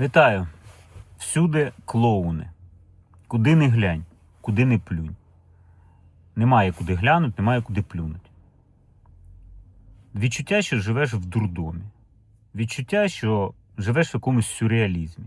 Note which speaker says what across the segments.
Speaker 1: Вітаю! Всюди клоуни. Куди не глянь, куди не плюнь. Немає куди глянути, немає куди плюнути. Відчуття, що живеш в дурдомі. Відчуття, що живеш в якомусь сюрреалізмі.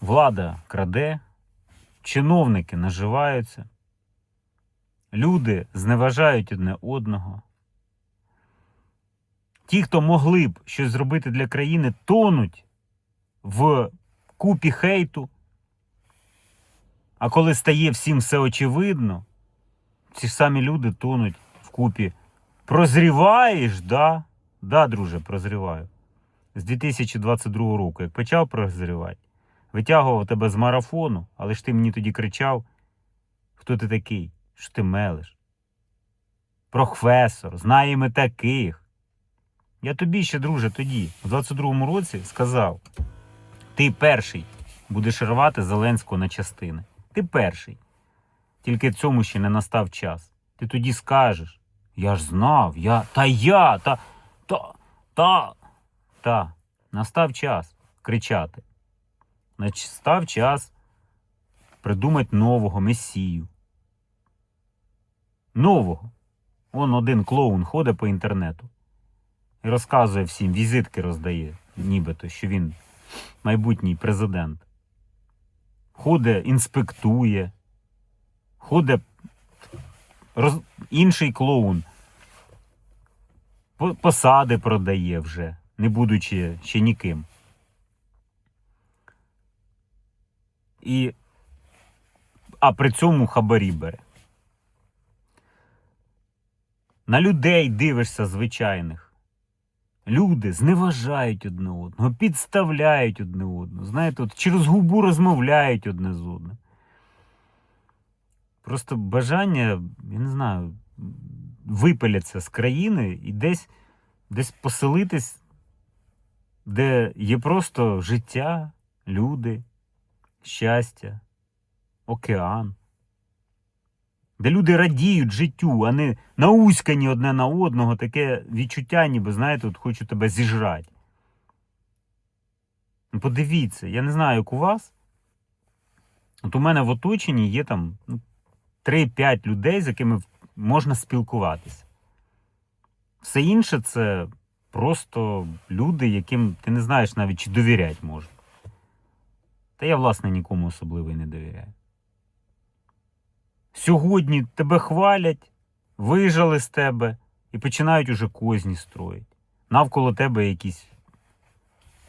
Speaker 1: Влада краде, чиновники наживаються, люди зневажають одне одного. Ті, хто могли б щось зробити для країни, тонуть в купі хейту. А коли стає всім все очевидно, ці ж самі люди тонуть в купі. Прозріваєш, да? Да, друже, прозріваю. З 2022 року, як почав прозрівати, витягував тебе з марафону, але ж ти мені тоді кричав, хто ти такий, що ти мелиш. Професор, знаємо таких. Я тобі ще, друже, тоді, у 22-му році, сказав: ти перший будеш рвати Зеленського на частини. Ти перший. Тільки цьому ще не настав час. Ти тоді скажеш: Я ж знав, я. Та я, та. Та. Та. Та. Настав час кричати. Настав час придумати нового месію. Нового. Он один клоун ходить по інтернету і розказує всім, візитки роздає, нібито, що він майбутній президент. Ходить, інспектує, ходить роз... інший клоун. Посади продає вже, не будучи ще ніким. І... А при цьому хабарі бере. На людей дивишся звичайних. Люди зневажають одне одного, підставляють одне одного. Знаєте, от через губу розмовляють одне з одним. Просто бажання, я не знаю, випиляться з країни і десь, десь поселитись, де є просто життя, люди, щастя, океан. Де люди радіють життю, а не науськані одне на одного, таке відчуття, ніби, знаєте, от хочу тебе зіжрати. Ну, Подивіться, я не знаю, як у вас. От у мене в оточенні є там ну, 3-5 людей, з якими можна спілкуватися. Все інше це просто люди, яким ти не знаєш навіть, чи довіряти можна. Та я, власне, нікому особливо і не довіряю. Сьогодні тебе хвалять, вижали з тебе і починають уже козні строїть. Навколо тебе якісь.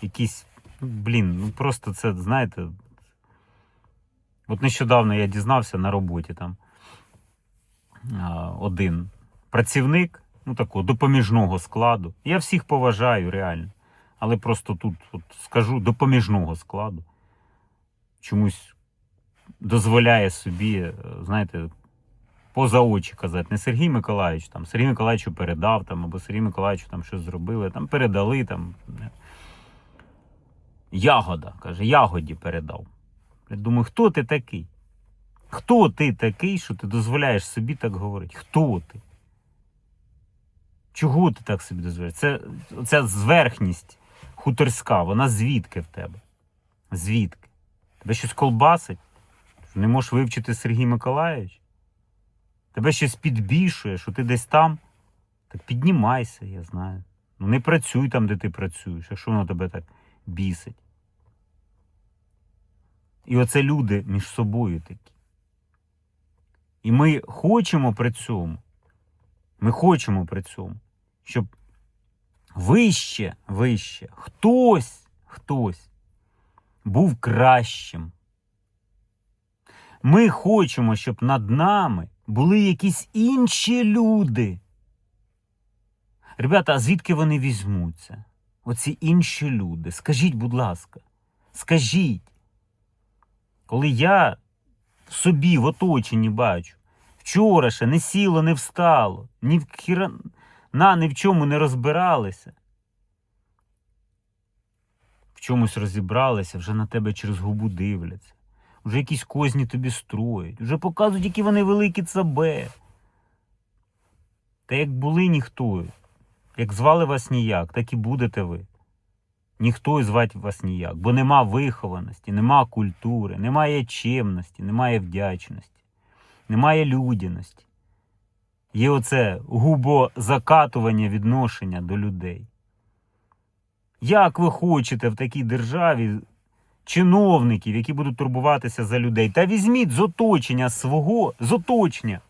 Speaker 1: якісь. ну, Блін, ну просто це, знаєте. От нещодавно я дізнався на роботі там один працівник, ну такого допоміжного складу. Я всіх поважаю реально. Але просто тут от, скажу допоміжного складу. Чомусь дозволяє собі, е, знаєте, поза очі казати. Не Сергій Миколаївич, там Сергій Миколаївичу передав, там, або Сергій Миколаївичу там щось зробили, там передали. там. Ягода, каже, ягоді передав. Я думаю, хто ти такий? Хто ти такий, що ти дозволяєш собі так говорити? Хто ти? Чого ти так собі дозволяєш? Це, ця зверхність хуторська, вона звідки в тебе? Звідки? Тебе щось колбасить? Не можеш вивчити Сергій Миколаївич? Тебе щось підбішує, що ти десь там? Так піднімайся, я знаю. Ну не працюй там, де ти працюєш, якщо воно тебе так бісить. І оце люди між собою такі. І ми хочемо при цьому, ми хочемо при цьому, щоб вище, вище, хтось, хтось був кращим. Ми хочемо, щоб над нами були якісь інші люди. Ребята, а звідки вони візьмуться? Оці інші люди. Скажіть, будь ласка, скажіть. Коли я собі в оточенні бачу, вчора ще не сіло, не встало, ні в хіра... на ні в чому не розбиралися. В чомусь розібралися, вже на тебе через губу дивляться. Вже якісь козні тобі строять, вже показують, які вони великі цабе. Та як були ніхто, як звали вас ніяк, так і будете ви. ніхто і звати вас ніяк, бо нема вихованості, нема культури, немає чемності, немає вдячності, немає людяності. Є оце губозакатування відношення до людей. Як ви хочете в такій державі чиновників, які будуть турбуватися за людей? Та візьміть з оточення свого, з оточення.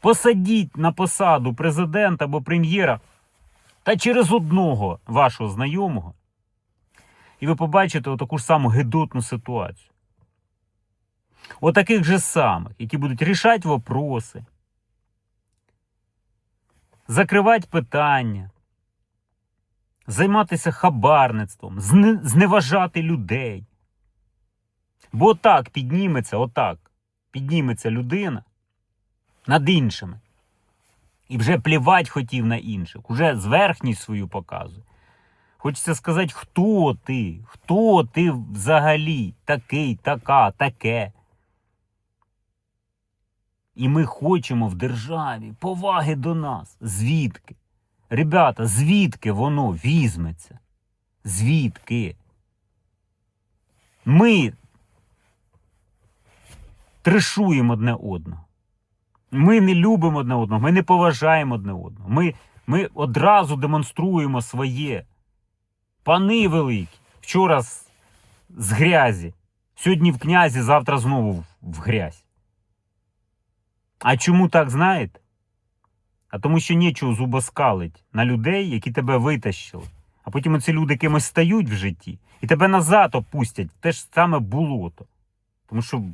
Speaker 1: Посадіть на посаду президента або прем'єра та через одного вашого знайомого, і ви побачите отаку ж саму гидотну ситуацію. Отаких же самих, які будуть рішати вопроси, закривати питання, займатися хабарництвом, зневажати людей. Бо отак підніметься, отак підніметься людина над іншими. І вже плівать хотів на інших, уже зверхність свою показує. Хочеться сказати, хто ти? Хто ти взагалі такий, така, таке? І ми хочемо в державі поваги до нас. Звідки? Ребята, звідки воно візьметься? Звідки? Ми трешуємо одне одного. Ми не любимо одне одного, ми не поважаємо одне одного. Ми, ми одразу демонструємо своє. Пани великі. Вчора з, з грязі, сьогодні в князі, завтра знову в, в грязь. А чому так знаєте? А тому, що нічого зубоскалить на людей, які тебе витащили. А потім оці люди кимось стають в житті і тебе назад опустять в те ж саме болото. Тому що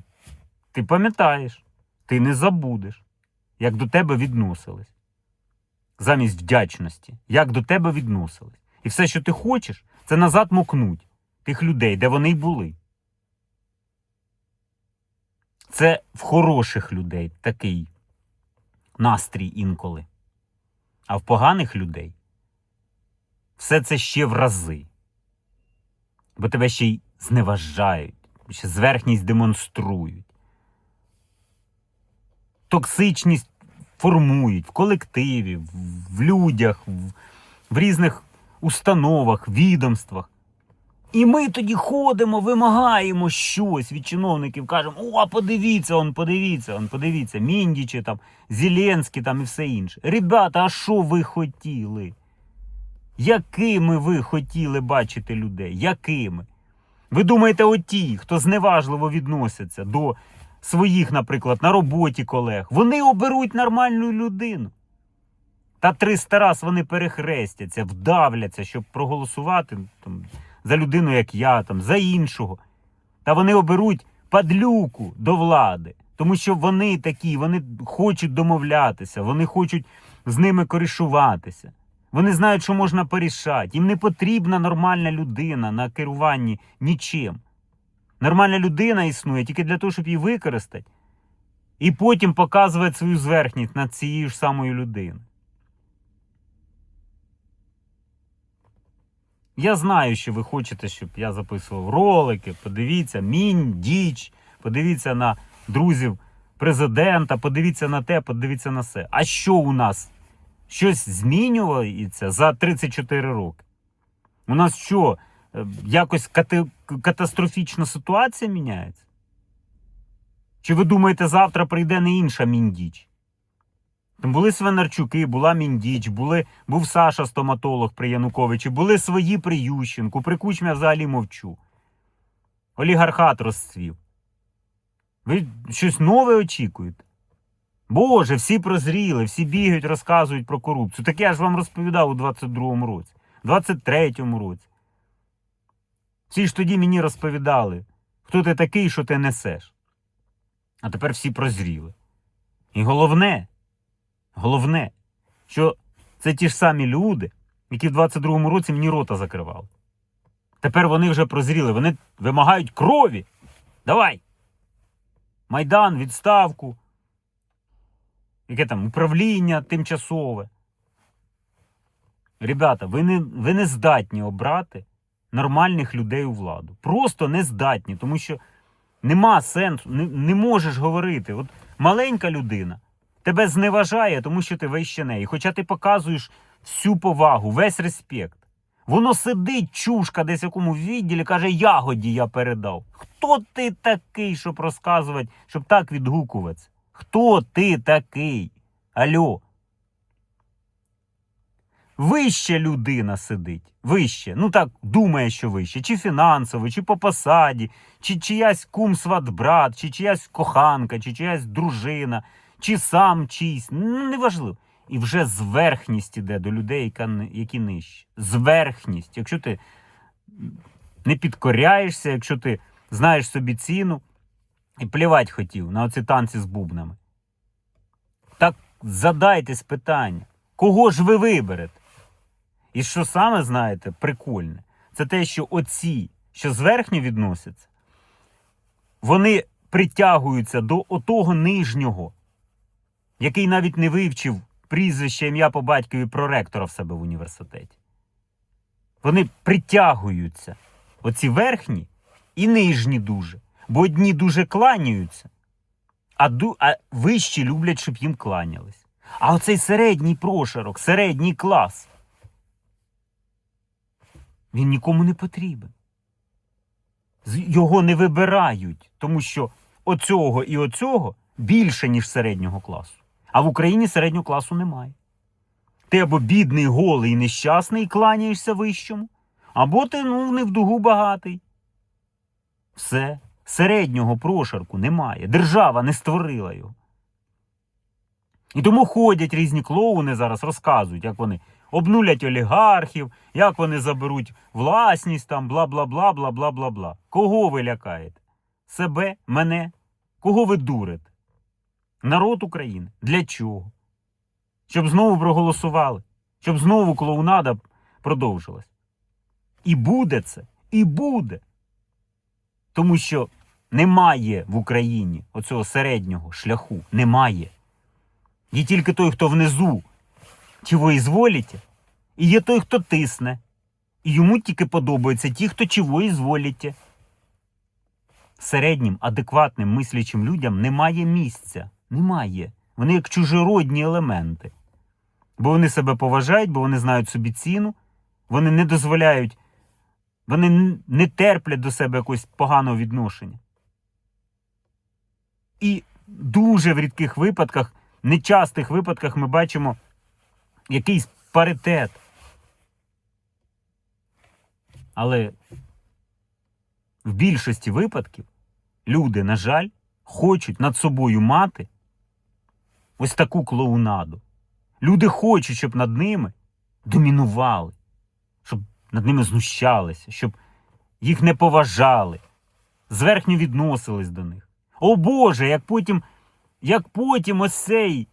Speaker 1: ти пам'ятаєш, ти не забудеш, як до тебе відносились. Замість вдячності, як до тебе відносились. І все, що ти хочеш, це назад мокнуть тих людей, де вони й були. Це в хороших людей такий настрій інколи. А в поганих людей все це ще в рази. Бо тебе ще й зневажають, ще зверхність демонструють. Токсичність формують в колективі, в, людях, в різних установах, відомствах. І ми тоді ходимо, вимагаємо щось від чиновників, кажемо: о, подивіться, он, подивіться, он, подивіться, Міндічі там, Зеленський там і все інше. Ребята, а що ви хотіли? Якими ви хотіли бачити людей? Якими? Ви думаєте, оті, хто зневажливо відносяться до своїх, наприклад, на роботі колег, вони оберуть нормальну людину. Та 300 раз вони перехрестяться, вдавляться, щоб проголосувати за людину, як я, там, за іншого. Та вони оберуть падлюку до влади, тому що вони такі, вони хочуть домовлятися, вони хочуть з ними корішуватися. Вони знають, що можна порішати. Їм не потрібна нормальна людина на керуванні нічим. Нормальна людина існує тільки для того, щоб її використати, і потім показувати свою зверхність над цією ж самою людиною. Я знаю, що ви хочете, щоб я записував ролики. Подивіться, мінь, діч, подивіться на друзів президента, подивіться на те, подивіться на все. А що у нас? Щось змінюється за 34 роки? У нас що, е, якось кати- катастрофічна ситуація міняється? Чи ви думаєте, завтра прийде не інша міндіч? Там були Свинарчуки, була Міндіч, були, був Саша стоматолог при Януковичі, були свої при Ющенку, при Кучмі я взагалі мовчу. Олігархат розцвів. Ви щось нове очікуєте? Боже, всі прозріли, всі бігають, розказують про корупцію. Так я ж вам розповідав у 22-му році, 23-му році. Всі ж тоді мені розповідали, хто ти такий, що ти несеш. А тепер всі прозріли. І головне, головне, що це ті ж самі люди, які в 22-му році мені рота закривали. Тепер вони вже прозріли, вони вимагають крові. Давай. Майдан, відставку. Яке там управління тимчасове. Ребята, ви не, ви не здатні обрати нормальних людей у владу. Просто не здатні, тому що нема сенсу, не, не можеш говорити. От маленька людина тебе зневажає, тому що ти вище неї. Хоча ти показуєш всю повагу, весь респект. Воно сидить, чушка, десь в якому відділі, каже, ягоді я передав. Хто ти такий, щоб розказувати, щоб так відгукуватися? Хто ти такий? Альо? Вище людина сидить. Вище. Ну так думає, що вище. Чи фінансово, чи по посаді, чи чиясь кум сват брат, чи чиясь коханка, чи чиясь дружина, чи сам чийсь. Ну, неважливо. І вже зверхність іде до людей, які нижчі. Зверхність. Якщо ти не підкоряєшся, якщо ти знаєш собі ціну і плівать хотів на оці танці з бубнами. Так задайтесь питання, кого ж ви виберете? І що саме знаєте, прикольне, це те, що оці, що зверхньо відносяться, вони притягуються до отого нижнього, який навіть не вивчив прізвище ім'я по батькові проректора в себе в університеті. Вони притягуються, оці верхні і нижні дуже. Бо одні дуже кланяються, а, ду, а вищі люблять, щоб їм кланялись. А оцей середній прошарок, середній клас, він нікому не потрібен. Його не вибирають, тому що оцього і оцього більше, ніж середнього класу. А в Україні середнього класу немає. Ти або бідний, голий, нещасний кланяєшся вищому, або ти ну, не в дугу багатий. Все. Середнього прошарку немає. Держава не створила його. І тому ходять різні клоуни зараз, розказують, як вони обнулять олігархів, як вони заберуть власність, там, бла бла бла бла бла бла бла. Кого ви лякаєте? Себе, мене? Кого ви дурите? Народ України. Для чого? Щоб знову проголосували, щоб знову клоунада продовжилась. І буде це, і буде. Тому що немає в Україні оцього середнього шляху. Немає. Є тільки той, хто внизу, чого ізволіте, і є той, хто тисне. І йому тільки подобаються ті, хто чого ізволіте. Середнім, адекватним мислячим людям немає місця. Немає. Вони як чужородні елементи. Бо вони себе поважають, бо вони знають собі ціну, вони не дозволяють, вони не терплять до себе якогось поганого відношення. І дуже в рідких випадках, нечастих випадках ми бачимо якийсь паритет. Але в більшості випадків люди, на жаль, хочуть над собою мати ось таку клоунаду. Люди хочуть, щоб над ними домінували, щоб над ними знущалися, щоб їх не поважали, зверхньо відносились до них. О Боже, як потім, як потім ось цей,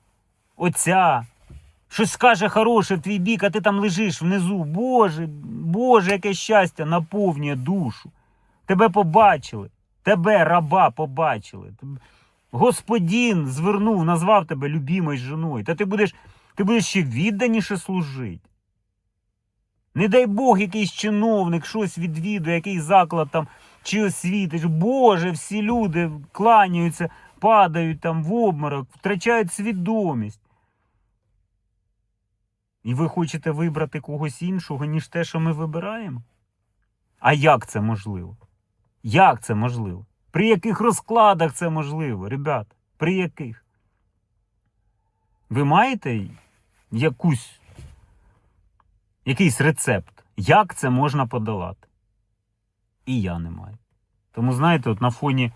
Speaker 1: оця, щось скаже хороше в твій бік, а ти там лежиш внизу. Боже, Боже, яке щастя наповнює душу. Тебе побачили, тебе, раба, побачили. Господин звернув, назвав тебе любимою жіною. Та ти будеш, ти будеш ще відданіше служити. Не дай Бог, якийсь чиновник щось відвідує, якийсь заклад там чи освітить. Боже, всі люди кланяються, падають там в обморок, втрачають свідомість. І ви хочете вибрати когось іншого, ніж те, що ми вибираємо? А як це можливо? Як це можливо? При яких розкладах це можливо, ребята? При яких? Ви маєте якусь, якийсь рецепт, як це можна подолати? І я не маю. Тому, знаєте, от на фоні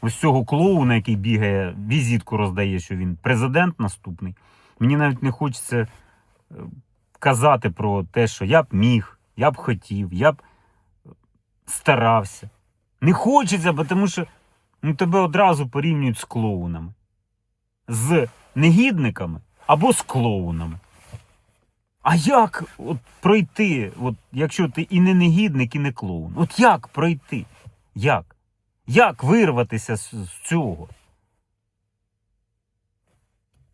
Speaker 1: ось цього клоуна, який бігає, візитку роздає, що він президент наступний, мені навіть не хочеться е, казати про те, що я б міг, я б хотів, я б е, старався. Не хочеться, бо тому що ну, тебе одразу порівнюють з клоунами. З негідниками або з клоунами. А як от пройти, от, якщо ти і не негідник, і не клоун? От як пройти? Як? Як вирватися з, з цього?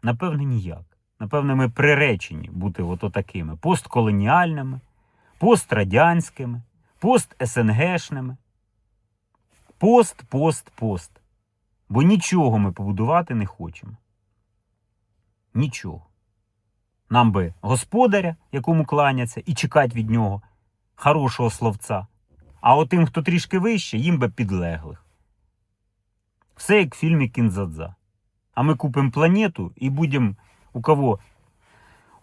Speaker 1: Напевне, ніяк. Напевне, ми приречені бути ото такими постколоніальними, пострадянськими, пост-СНГшними. Пост, пост, пост. Бо нічого ми побудувати не хочемо. Нічого. Нам би господаря, якому кланяться, і чекати від нього хорошого словця. А отим, хто трішки вище, їм би підлеглих. Все як в фільмі Кінзадза. А ми купимо планету і будемо, у кого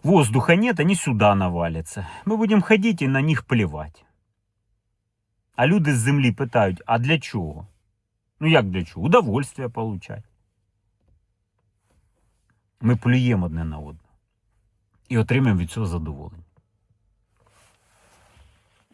Speaker 1: воздуха нет, они сюда навалятся. Ми будемо ходити і на них плівати. А люди з землі питають: а для чого? Ну як для чого? Удовольствие получать. Ми плюємо одне на одне і отримаємо від цього задоволення.